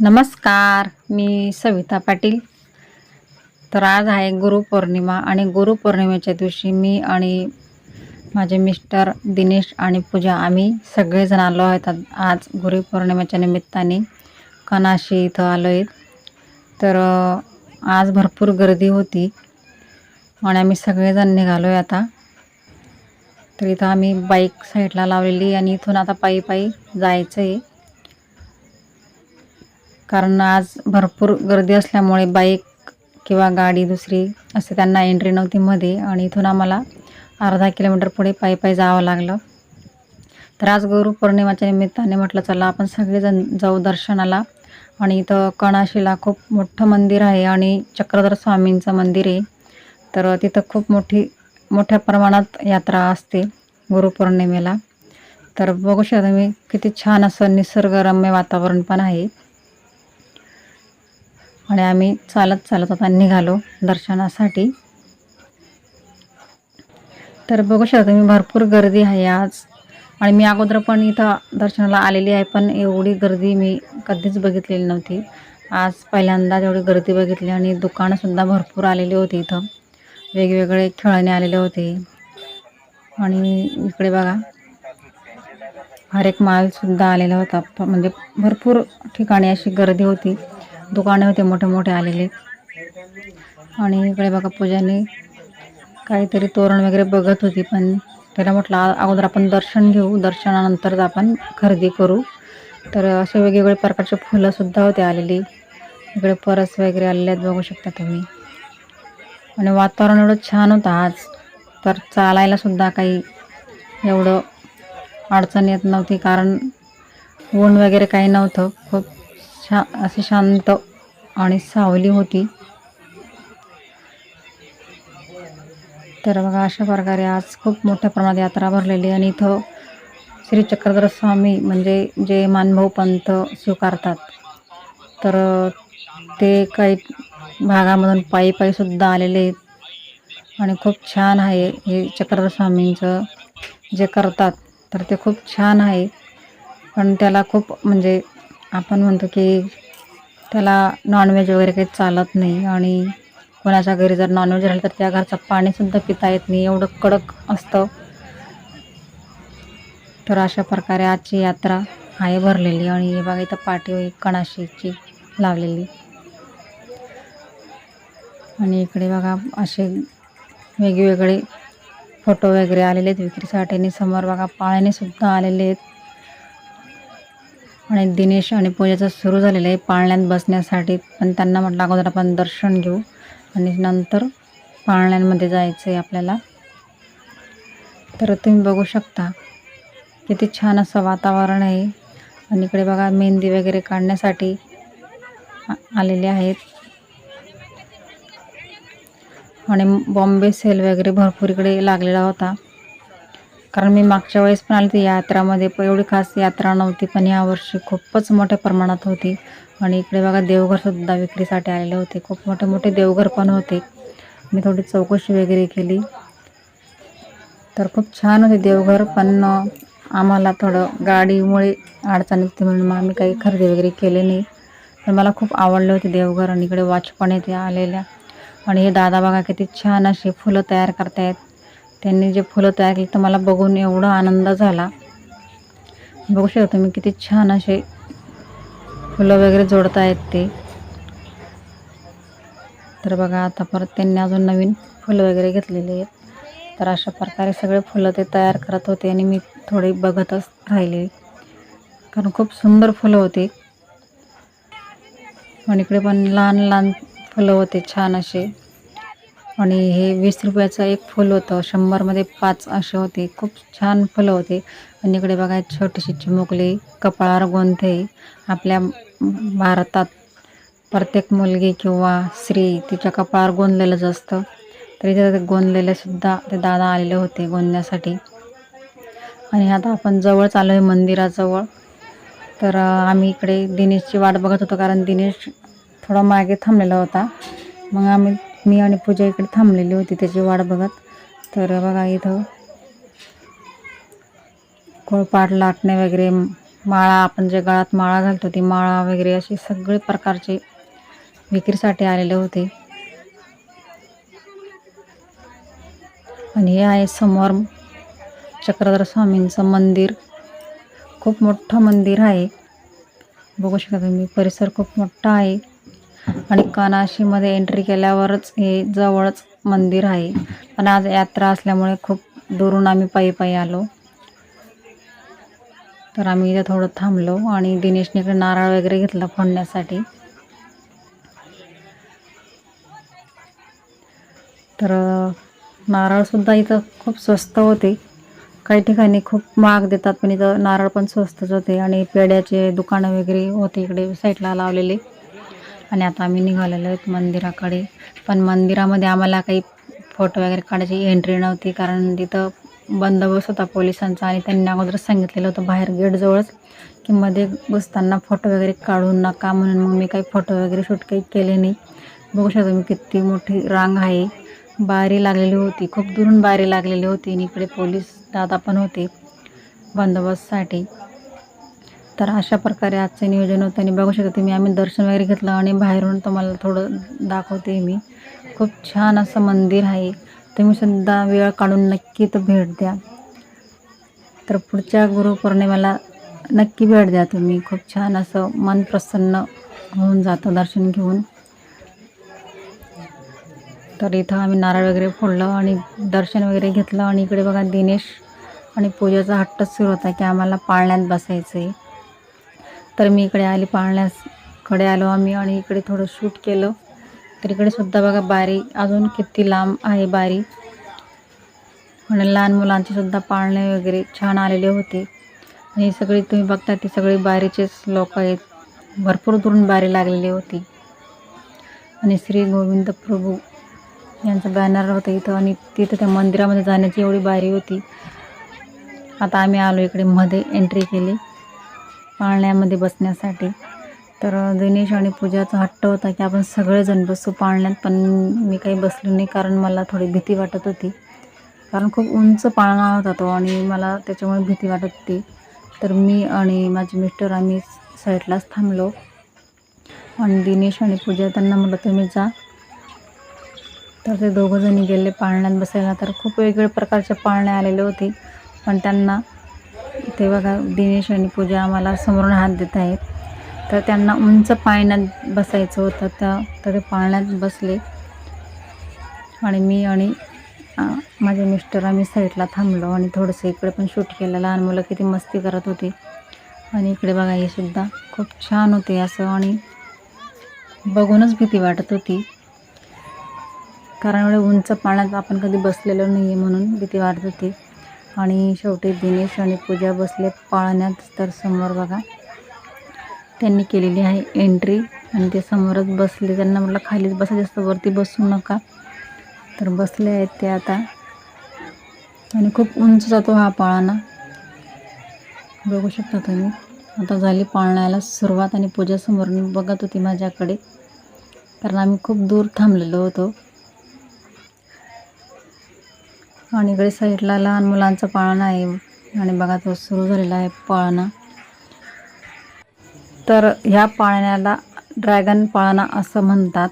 नमस्कार मी सविता पाटील. तर आज आहे गुरुपौर्णिमा आणि गुरुपौर्णिमेच्या दिवशी मी आणि माझे मिस्टर दिनेश आणि पूजा आम्ही सगळेजण आलो आहेत आज- गुरुपौर्णिमेच्या निमित्ताने. कनाशी इथं आलो आहेत तर आज भरपूर गर्दी होती आणि आम्ही सगळेजण निघालो आहे आता. तर इथं आम्ही बाईक साईडला लावलेली आणि इथून आता पायी पायी जायचं आहे कारण आज भरपूर गर्दी असल्यामुळे बाईक किंवा गाडी दुसरी असे त्यांना एंट्री नव्हती मध्ये आणि इथून आम्हाला अर्धा किलोमीटर पुढे पायी पायी जावं लागलं. तर आज गुरुपौर्णिमाच्या निमित्ताने म्हटलं चला आपण सगळेजण जाऊ दर्शनाला. आणि इथं कणाशीला खूप मोठं मंदिर आहे आणि चक्रधर स्वामींचं मंदिर आहे. तर तिथं खूप मोठी मोठ्या प्रमाणात यात्रा असते गुरुपौर्णिमेला तर बघू शकता तुम्ही किती छान असं निसर्गरम्य वातावरण पण आहे. आणि आम्ही चालत चालत आता निघालो दर्शनासाठी. तर बघू शकता तुम्ही भरपूर गर्दी आहे आज. आणि मी अगोदर पण इथं दर्शनाला आलेली आहे पण एवढी गर्दी मी कधीच बघितलेली नव्हती. आज पहिल्यांदाच एवढी गर्दी बघितली आणि दुकानंसुद्धा भरपूर आलेली होती इथं. वेगवेगळे खेळणे आलेले होते. आणि इकडे बघा हर एक मालसुद्धा आलेला होता. प- म्हणजे भरपूर ठिकाणी अशी गर्दी होती. दुकाने होते मोठे मोठे आलेले. आणि इकडे बघा पूजाने काहीतरी तोरण वगैरे बघत होती पण त्याला म्हटलं अगोदर आपण दर्शन घेऊ दर्शनानंतरच आपण खरेदी करू. तर असे वेगवेगळे प्रकारचे फुलंसुद्धा होते आलेली. इकडे परस वगैरे आलेले आहेत बघू शकता तुम्ही. आणि वातावरण एवढं छान होतं आज. तर चालायला सुद्धा काही एवढं अडचण येत नव्हती कारण ऊन वगैरे काही नव्हतं. खूप शा अशी शांत आणि सावली होती. तर बघा अशा प्रकारे आज खूप मोठ्या प्रमाणात यात्रा भरलेली आहे आणि इथं श्री चक्रधर स्वामी म्हणजे जे मानभाऊ पंथ स्वीकारतात तर ते काही भागामधून पायी पायीसुद्धा आलेले आहेत. आणि खूप छान आहे हे चक्रधर स्वामींचं जे करतात तर ते खूप छान आहे. पण त्याला खूप म्हणजे आपण म्हणतो की त्याला नॉनव्हेज वगैरे काही चालत नाही आणि कोणाच्या घरी जर नॉनव्हेज राहिलं तर त्या घरचं पाणीसुद्धा पिता येत नाही एवढं कडक असतं. तर अशा प्रकारे आजची यात्रा आहे भरलेली आणि हे बघा इथं पाठी कणाशीची लावलेली. आणि इकडे बघा असे वेगवेगळे फोटो वगैरे आलेले आहेत. विक्रीसाठी आणि समोर बघा पाळणे सुद्धा आलेले आहेत. आणि दिनेश आणि पूजेचं सुरू झालेलं आहे पाळण्यात बसण्यासाठी. पण त्यांना म्हटलं अगोदर आपण दर्शन घेऊ. आणि नंतर पाळण्यांमध्ये जायचं आहे आपल्याला. तर तुम्ही बघू शकता किती छान असं वातावरण आहे. आणि इकडे बघा मेहंदी वगैरे काढण्यासाठी आलेले आहेत. आणि बॉम्बे सेल वगैरे भरपूर इकडे लागलेला होता. कारण मी मागच्या वेळेस पण आले ते यात्रामध्ये पण एवढी खास यात्रा नव्हती पण यावर्षी खूपच मोठ्या प्रमाणात होती. आणि इकडे बघा देवघरसुद्धा विक्रीसाठी आलेले होते. खूप मोठे मोठे देवघर पण होते. मी थोडी चौकशी वगैरे केली. तर खूप छान होते देवघर पण आम्हाला थोडं गाडीमुळे अडचण येते म्हणून मग आम्ही काही खरेदी वगैरे केले नाही. पण मला खूप आवडले होते देवघर आणि इकडे वाचपण येते आलेल्या. आणि हे दादा बघा किती छान असे फुलं तयार करतायत. त्यांनी जे फुलं तयार केली तर मला बघून एवढा आनंद झाला. बघू शकता तुम्ही किती छान असे फुलं वगैरे जोडता आहेत ते. तर बघा आता परत त्यांनी अजून नवीन फुलं वगैरे घेतलेली आहेत. तर अशा प्रकारे सगळे फुलं ते तयार करत होते आणि मी थोडी बघतच राहिले. कारण खूप सुंदर फुलं होते. आणि इकडे पण लहान लहान फुलं होते छान असे. आणि हे वीस रुपयाचं एक फुल होतं. शंभरमध्ये पाच असे होते. खूप छान फुलं होते. आणि इकडे बघा छोटीशी चिमुकली कपाळावर गोंधे आपल्या भारतात प्रत्येक मुलगी किंवा स्त्री तिच्या कपाळावर गोंदलेलंच असतं. तरी ते गोंधलेले सुद्धा ते दादा आलेले होते गोंदण्यासाठी आणि आता आपण जवळ चाललो आहे मंदिराजवळ. तर आम्ही इकडे दिनेशची वाट बघत होतो कारण दिनेश थोडा मागे थांबलेला होता. मग आम्ही मी आणि पूजा इकडे थांबलेली होती त्याची वाट बघत. तर बघा इथं कोळपाट लाटणे वगैरे माळा आपण जे गळात माळा घालतो ती माळा वगैरे असे सगळे प्रकारचे विक्रीसाठी आलेले होते. आणि हे आहे समोर चक्रधर स्वामींचं मंदिर. खूप मोठं मंदिर आहे. बघू शकता तुम्ही परिसर खूप मोठा आहे. आणि कनाशीमध्ये एंट्री केल्यावरच हे जवळच मंदिर आहे. पण आज यात्रा असल्यामुळे खूप दुरून आम्ही पायी पायी आलो. तर आम्ही इथे थोडं थांबलो आणि दिनेशने इकडे नारळ वगैरे घेतला फोडण्यासाठी. तर नारळसुद्धा इथं खूप स्वस्त होते. काही ठिकाणी खूप महाग देतात पण इथं नारळ पण स्वस्तच होते. आणि पेड्याचे दुकानं वगैरे होते इकडे साईडला लावलेले. आणि आता आम्ही निघालेलो आहेत मंदिराकडे. पण मंदिरामध्ये आम्हाला काही फोटो वगैरे काढायची एंट्री नव्हती कारण तिथं बंदोबस्त होता पोलिसांचा आणि त्यांनी अगोदरच सांगितलेलं होतं बाहेर गेटजवळच की मध्ये बसताना फोटो वगैरे काढू नका म्हणून मग मी काही फोटो वगैरे शूट काही केले नाही. बघू शकता मी किती मोठी रांग आहे. बारी लागलेली होती खूप दुरून बारी लागलेली होती आणि इकडे पोलीस दादा पण होते बंदोबस्तसाठी. तर अशा प्रकारे आजचं नियोजन होतं आणि बघू शकता तुम्ही आम्ही दर्शन वगैरे घेतलं आणि बाहेरून तुम्हाला थोडं दाखवते मी. खूप छान असं मंदिर आहे. तुम्ही सुद्धा वेळ काढून नक्की तर भेट द्या. तर पुढच्या गुरुपौर्णिमेला नक्की भेट द्या तुम्ही. खूप छान असं मन प्रसन्न होऊन जातं दर्शन घेऊन. तर इथं आम्ही नारळ वगैरे फोडलं आणि दर्शन वगैरे घेतलं आणि इकडे बघा दिनेश आणि पूजेचा हट्टच सुरू होता की आम्हाला पाळण्यात बसायचं आहे तर मी इकडे आली पाळण्यासकडे आलो आम्ही आणि इकडे थोडं शूट केलं. तर इकडे सुद्धा बघा बारी अजून किती लांब आहे बारी. आणि लहान मुलांचे सुद्धा पाळणे वगैरे छान आलेले होते. आणि सगळी तुम्ही बघता ती सगळी बारीचेच लोक आहेत. भरपूर दुरून बारी लागलेली होती. आणि श्री गोविंद प्रभू यांचं बॅनर होतं इथं आणि तिथं त्या मंदिरामध्ये जाण्याची एवढी बारी होती. आता आम्ही आलो इकडे मध्ये एंट्री केली. पाळण्यामध्ये बसण्यासाठी. तर दिनेश आणि पूजाचा हट्ट होता की आपण सगळेजण बसू पाळण्यात पण मी काही बसलो नाही कारण मला थोडी भीती वाटत होती. कारण खूप उंच पाळणा होता तो आणि मला त्याच्यामुळे भीती वाटत होती. तर मी आणि माझे मिस्टर आम्ही साईडलाच थांबलो. आणि दिनेश आणि पूजा त्यांना म्हटलं तुम्ही जा. तर ते दोघंजणी गेले पाळण्यात बसायला. तर खूप वेगवेगळ्या प्रकारचे पाळणे आलेले होते. पण त्यांना ते बघा दिनेश आणि पूजा आम्हाला समोरून हात देत आहेत. तर त्यांना उंच पाळण्यात बसायचं होतं त्या तर ते पाळण्यात बसले. आणि मी आणि माझ्या माझे मिस्टर आम्ही साईडला थांबलो आणि थोडंसं इकडे पण शूट केलं. लहान मुलं किती मस्ती करत होती. आणि इकडे बघा हे सुद्धा खूप छान होते असं. आणि बघूनच भीती वाटत होती. कारण एवढे उंच पाण्यात आपण कधी बसलेलो नाही आहे म्हणून भीती वाटत होती. आणि शेवटी दिनेश आणि पूजा बसले पाळण्यात. तर समोर बघा त्यांनी केलेली आहे एंट्री आणि ते समोरच बसले. त्यांना म्हटलं खालीच बसायचं असतं वरती बसू नका. तर बसले आहेत ते आता. आणि खूप उंच जातो हा पाळणा. बघू शकता तुम्ही. आता झाली पाळण्याला सुरुवात आणि पूजा समोरून बघत होती माझ्याकडे. कारण आम्ही खूप दूर थांबलेलो होतो. आणि इकडे साईडला लहान मुलांचं पाळणा आहे. आणि बघा तो सुरू झालेला आहे पाळणा. तर ह्या पाळण्याला ड्रॅगन पाळणा असं म्हणतात.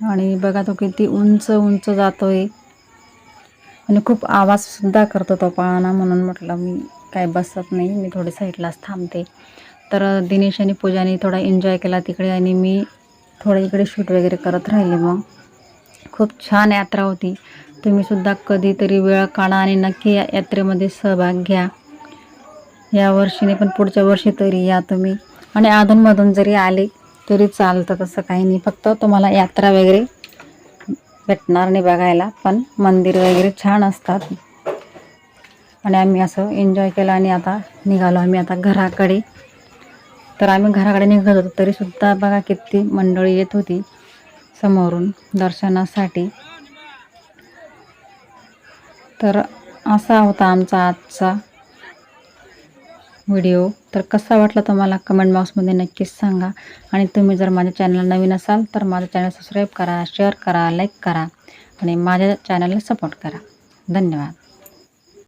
आणि बघा तो किती उंच उंच जातोय. आणि खूप आवाजसुद्धा करतो तो पाळणा म्हणून. म्हटलं मी काय बसत नाही मी थोडी साईडलाच थांबते. तर दिनेश आणि पूजाने थोडा एन्जॉय केला तिकडे आणि मी थोडं इकडे शूट वगैरे करत राहिले मग. खूप छान यात्रा होती. तुम्हीसुद्धा कधीतरी वेळ काढा आणि नक्की या यात्रेमध्ये सहभाग घ्या. या वर्षीने पण पुढच्या वर्षी तरी या तुम्ही. आणि अधूनमधून जरी आले तरी चालतं तसं काही नाही. फक्त तुम्हाला यात्रा वगैरे भेटणार नाही बघायला पण मंदिर वगैरे छान असतात. आणि आम्ही असं एन्जॉय केलं आणि आता निघालो आम्ही आता घराकडे. तर आम्ही घराकडे निघत होतो तरीसुद्धा बघा किती मंडळी येत होती समोरून दर्शनासाठी. तर असा होता आमचा आजचा व्हिडिओ. तर कसा वाटला तुम्हाला कमेंट बॉक्समध्ये नक्कीच सांगा. आणि तुम्ही जर माझ्या चॅनल नवीन असाल तर माझं चॅनल सबस्क्राईब करा शेअर करा लाईक करा आणि माझ्या चॅनलला सपोर्ट करा. धन्यवाद.